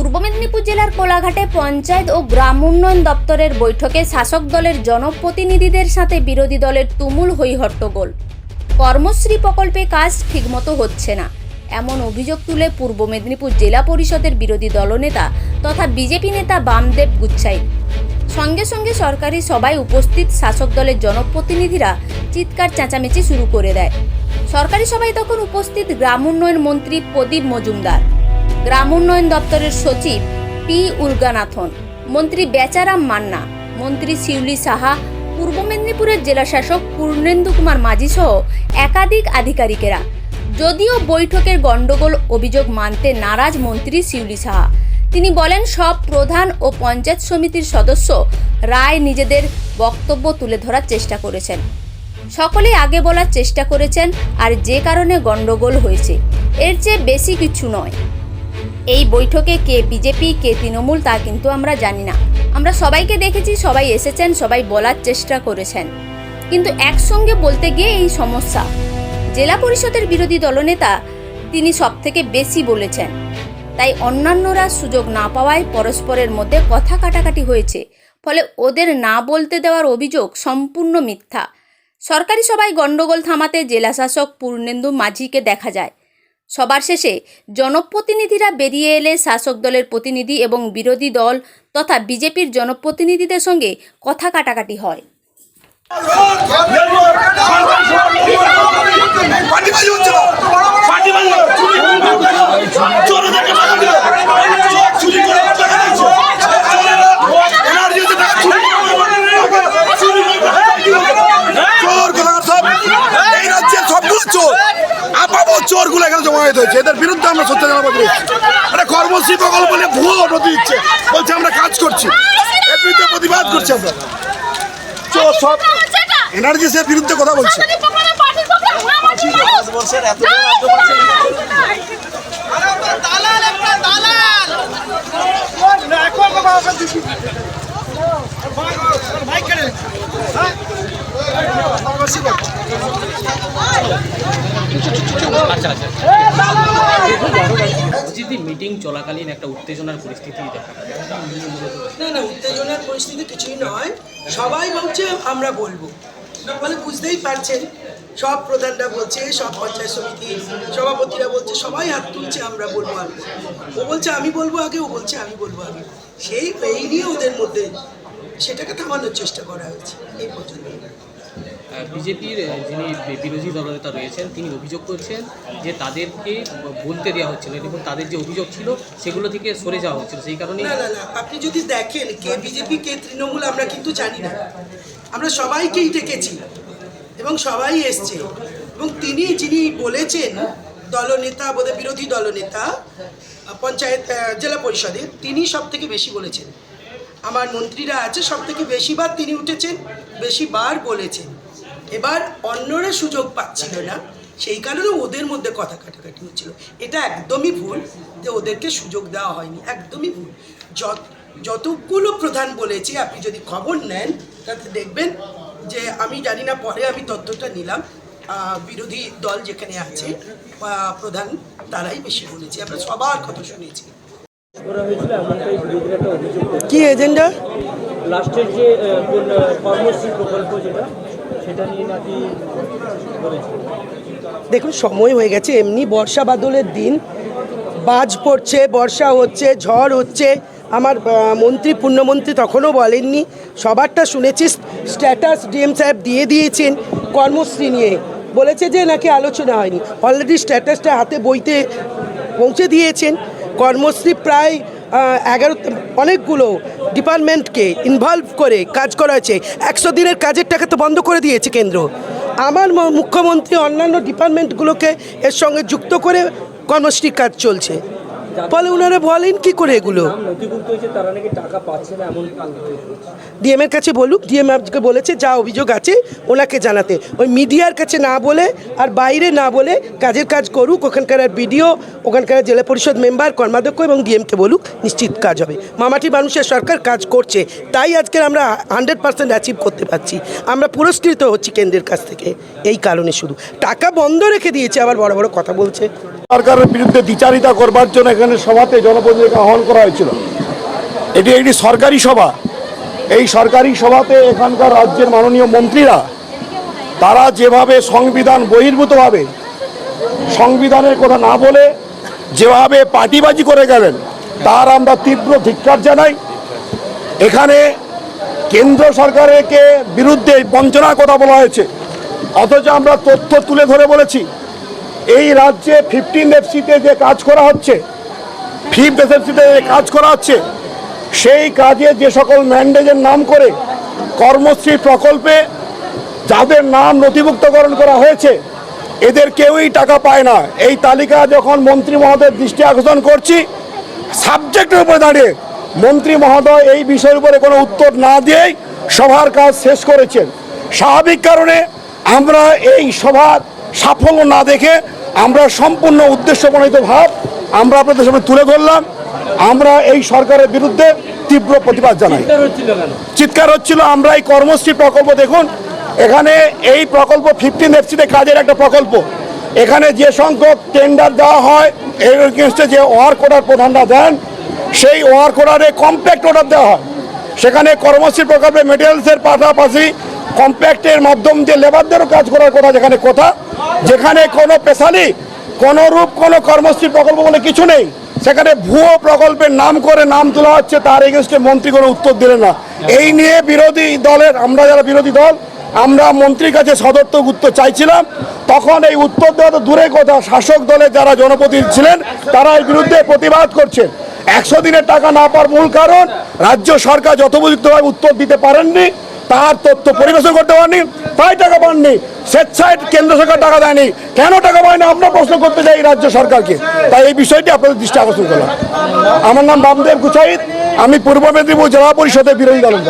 পূর্ব মেদিনীপুর জেলার কোলাঘাটে পঞ্চায়েত ও গ্রাম উন্নয়ন দপ্তরের বৈঠকে শাসক দলের জনপ্রতিনিধিদের সাথে বিরোধী দলের তুমুল হইহট্টগোল কর্মশ্রী প্রকল্পে কাজ ঠিকমতো হচ্ছে না। এমন অভিযোগ তুলে পূর্ব মেদিনীপুর জেলা পরিষদের বিরোধী দলনেতা তথা বিজেপি নেতা বামদেব গুচ্ছাই। সঙ্গে সঙ্গে সরকারি সভায় উপস্থিত শাসক দলের জনপ্রতিনিধিরা চিৎকার চেঁচামেচি শুরু করে দেয়। সরকারি সভায় তখন উপস্থিত গ্রাম উন্নয়ন মন্ত্রী প্রদীপ মজুমদার। গ্রাম উন্নয়ন দপ্তরের সচিব পি উর্গানাথন, মন্ত্রী বেচারাম মান্না, মন্ত্রী শিউলি সাহা, পূর্ব মেদিনীপুরের জেলাশাসক পূর্ণেন্দু কুমার মাঝি সহ একাধিক আধিকারিকেরা। যদিও বৈঠকের গণ্ডগোল অভিযোগ মানতে নারাজ মন্ত্রী শিউলি সাহা। তিনি বলেন, সব প্রধান ও পঞ্চায়েত সমিতির সদস্য রায় নিজেদের বক্তব্য তুলে ধরার চেষ্টা করেছেন। সকলেই আগে বলার চেষ্টা করেছেন আর যে কারণে গণ্ডগোল হয়েছে, এর চেয়ে বেশি কিছু নয়। এই বৈঠকে কে বিজেপি, কে তৃণমূল তা কিন্তু আমরা জানি না। আমরা সবাইকে দেখেছি, সবাই এসেছেন, সবাই বলার চেষ্টা করেছেন। কিন্তু একসঙ্গে বলতে গিয়ে এই সমস্যা, জেলা পরিষদের বিরোধী দলনেতা তিনি সব থেকে বেশি বলেছেন। তাই অন্যান্যরা সুযোগ না পাওয়ায় পরস্পরের মধ্যে কথা কাটাকাটি হয়েছে, ফলে ওদের না বলতে দেওয়ার অভিযোগ সম্পূর্ণ মিথ্যা। সরকারি সভায় গণ্ডগোল থামাতে জেলাশাসক পূর্ণেন্দু মাঝিকে দেখা যায় সবার শেষে জনপ্রতিনিধিরা বেরিয়ে এলে শাসক দলের প্রতিনিধি এবং বিরোধী দল তথা বিজেপির জনপ্রতিনিধিদের সঙ্গে কথা কাটাকাটি হয়। চুরি চুরি করে আমার টাকা দিচ্ছে চোরেরা এনার্জি হচ্ছে টাকা চুরি করে চুরি করে চোর কোথাকার সব এই রাজ্যের সবগুলো চোর আপাবো চোরগুলো হয়েছে এদের বিরুদ্ধে আমরা সত্য জানাব একটা কর্মশ্রী প্রকল্প নিয়ে ভুয়ো নথি দিচ্ছে বলছে আমরা কাজ করছি এর বিরুদ্ধে প্রতিবাদ করছি আমরা চোর সব এনার্জিসের বিরুদ্ধে কথা বলছে যদি মিটিং চলাকালীন একটা উত্তেজনার পরিস্থিতি দেখা না না উত্তেজনার পরিস্থিতি কিছুই নয়। সবাই বলছে আমরা বলব। মানে বুঝতেই পারছেন সব প্রধানরা বলছে সব পঞ্চায়েত সমিতি সভাপতিরা বলছে সবাই হাত তুলছে আমরা বলব আগে ও বলছে আমি বলব আগে ও বলছে আমি বলব আগে। সেই এই নিয়ে ওদের মধ্যে সেটাকে থামানোর চেষ্টা করা হয়েছে এই পর্যন্ত। বিজেপির, যিনি বিরোধী দলনেতা রয়েছেন, তিনি অভিযোগ করছেন যে তাদেরকে বলতে দেওয়া হচ্ছিল। এবং তাদের যে অভিযোগ ছিল, সেগুলো থেকে সরে যাওয়া হচ্ছিল। সেই কারণে না না আপনি যদি দেখেন কে বিজেপি, কে তৃণমূল, আমরা কিন্তু জানি না। আমরা সবাইকেই ডেকেছি এবং সবাই এসছে। এবং তিনি, যিনি বলেছেন, দলনেতা, বোধহয় বিরোধী দলনেতা, পঞ্চায়েত জেলা পরিষদে তিনি সব থেকে বেশি বলেছেন। আমার মন্ত্রীরা আছে সব থেকে বেশিবার তিনি উঠেছেন, বেশিবার বলেছেন। এবার অন্যরা সুযোগ পাচ্ছিল না সেই কারণে ওদের মধ্যে কথা কাটাকাটি হচ্ছিল। এটা একদমই ভুল যে ওদেরকে সুযোগ দেওয়া হয়নি একদমই ভুল। যত যতগুলো প্রধান বলেছে আপনি যদি খবর নেন তাতে দেখবেন যে আমি জানি না পরে আমি তথ্যটা নিলাম। বিরোধী দল যেখানে আছে প্রধান তারাই বেশি বলেছে। আমরা সবার কথা শুনেছি। কি এজেন্ডা লাস্টের যে কর্মশ্রী প্রকল্প যেটা? সেটা নিয়ে নাকি দেখুন, সময় হয়ে গেছে, এমনি বর্ষা বাদলের দিন। বাজ পড়ছে, বর্ষা হচ্ছে, ঝড় হচ্ছে। আমার মন্ত্রী, পূর্ণমন্ত্রী তখনও বলেননি। সবারটা শুনেছি, স্ট্যাটাস ডিএম সাহেব দিয়ে দিয়েছেন কর্মশ্রী নিয়ে। বলেছে যে নাকি আলোচনা হয়নি। অলরেডি স্ট্যাটাসটা হাতে বইতে পৌঁছে দিয়েছেন। কর্মশ্রী প্রায় এগারো, অনেকগুলো ডিপার্টমেন্টকে ইনভলভ করে কাজ করা হয়েছে। একশো দিনের কাজের টাকা তো বন্ধ করে দিয়েছে কেন্দ্র। আমার মুখ্যমন্ত্রী অন্যান্য ডিপার্টমেন্টগুলোকে এর সঙ্গে যুক্ত করে কর্মসূচির কাজ চলছে। ফলে ওনারা বলেন কি করে এগুলো। ডিএম এর কাছে বলুক ডিএম আজকে বলেছে যা অভিযোগ আছে ওনাকে জানাতে। ওই মিডিয়ার কাছে না বলে আর বাইরে না বলে কাজের কাজ করুক ওখানকার বিডিও ওখানকার জেলা পরিষদ মেম্বার কর্মাধ্যক্ষ এবং ডিএমকে বলুক নিশ্চিত কাজ হবে। মামাটি মানুষের সরকার কাজ করছে তাই আজকের আমরা হান্ড্রেড পার্সেন্ট অ্যাচিভ করতে পারছি। আমরা পুরস্কৃত হচ্ছি কেন্দ্রের কাছ থেকে এই কারণে শুধু। টাকা বন্ধ রেখে দিয়েছে আবার বড় বড় কথা বলছে। সরকারের বিরুদ্ধে দ্বিচারিতা করবার জন্য এখানে সভাতে জনপ্রতিনিধিকে আহ্বান করা হয়েছিল। এটি একটি সরকারি সভা। এই সরকারি সভাতে এখানকার রাজ্যের মাননীয় মন্ত্রীরা, তারা যেভাবে সংবিধান বহির্ভূতভাবে, সংবিধানের কথা না বলে যেভাবে পার্টিবাজি করে গেলেন, তার আমরা তীব্র ধিক্কার জানাই। এখানে কেন্দ্র সরকারকে বিরুদ্ধে বঞ্চনার কথা বলা হয়েছে। অথচ আমরা তথ্য তুলে ধরে বলেছি এই রাজ্যে ফিফটিন এফসিতে যে কাজ করা হচ্ছে ফিফথ এফসিতে যে কাজ করা হচ্ছে, সেই কাজে যে সকল ম্যান্ডেজের নাম করে কর্মশ্রী প্রকল্পে যাদের নাম নথিভুক্তকরণ করা হয়েছে, এদের কেউই টাকা পায় না। এই তালিকা যখন মন্ত্রী মহোদয়ের দৃষ্টি আকর্ষণ করছি সাবজেক্টের উপরে দাঁড়িয়ে মন্ত্রী মহোদয় এই বিষয়ের উপরে কোনো উত্তর না দিয়েই সভার কাজ শেষ করেছেন। স্বাভাবিক কারণে আমরা এই সভার সাফল্য না দেখে আমরা সম্পূর্ণ উদ্দেশ্য প্রণীত ভাব আমরা আপনাদের সামনে তুলে ধরলাম। আমরা এই সরকারের বিরুদ্ধে তীব্র প্রতিবাদ জানাই। চিৎকার হচ্ছিল আমরা এই কর্মশ্রী প্রকল্প দেখুন এখানে এই প্রকল্প ফিফটিন এফসিতে কাজের একটা প্রকল্প। এখানে যে সংখ্যক টেন্ডার দেওয়া হয় এর এগেনস্টে যে ওয়ার্ক অর্ডার প্রধানরা দেন সেই ওয়ার্ক অর্ডারে কম্প্যাক্ট অর্ডার দেওয়া হয়। সেখানে কর্মশ্রী প্রকল্পে মেটেরিয়ালসের পাশাপাশি কম্প্যাক্টের মাধ্যম দিয়ে লেবারদেরও কাজ করার কথা যেখানে কথা। যেখানে কোনো পেশালি, কোনো রূপ, কোনো কর্মশ্রী প্রকল্প বলে কিছু নেই। সেখানে ভুয়ো প্রকল্পের নাম করে নাম তোলা হচ্ছে, তার এগেনস্টে মন্ত্রী কোনো উত্তর দিলেন না। এই নিয়ে বিরোধী দলের, আমরা যারা বিরোধী দল, আমরা মন্ত্রীর কাছে সদর্থক উত্তর চাইছিলাম। তখন এই উত্তর দেওয়া তো দূরে কথা, শাসক দলের যারা জনপ্রতিনিধি ছিলেন, তারা এর বিরুদ্ধে প্রতিবাদ করছেন একশো দিনের টাকা না পাওয়ার মূল কারণ, রাজ্য সরকার যথোপযুক্তভাবে উত্তর দিতে পারেননি। তার তথ্য পরিবেশন করতে পারেনি তাই টাকা পাননি। স্বেচ্ছায় কেন্দ্র সরকার টাকা দেয়নি। কেন টাকা পায়নি? আমরা প্রশ্ন করতে চাই রাজ্য সরকারকে। তাই এই বিষয়টি আপনাদের দৃষ্টি আকর্ষণ করলাম। আমার নাম বামদেব গুছাইত আমি পূর্ব মেদিনীপুর জেলা পরিষদের বিরোধী দলের